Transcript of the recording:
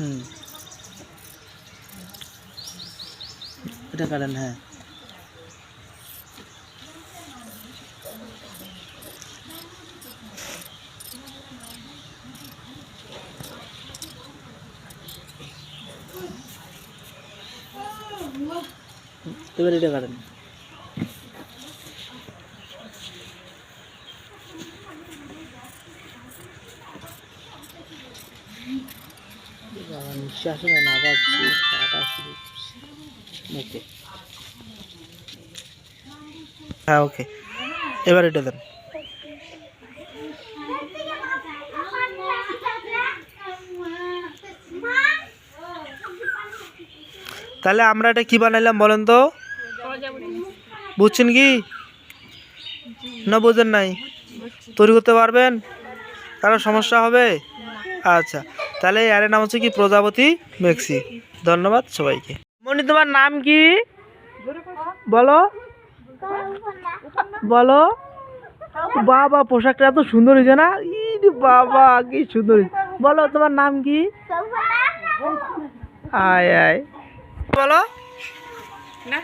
হুম। এটা কাটেন হ্যাঁ। এবার এটা কাটেন নিঃশ্বাস নেয় না আবার কাটা শুরু মুখে হ্যাঁ ওকে এবার এটা দেন। তাহলে আমরা এটা কি বানাইলাম বলেন তো? বুঝছেন কি? না বোঝেন নাই? তৈরি করতে পারবেন? কারও সমস্যা হবে? আচ্ছা। তাহলে এর নাম হচ্ছে কি প্রজাপতি মেক্সি। ধন্যবাদ সবাইকে। মনি তোমার নাম কি? বলো। বলো। বাবা পোশাকটা এত সুন্দর হয়েছে না? ইরে বাবা কি সুন্দর বলো তোমার নাম কি? আয় আয়। বলো। না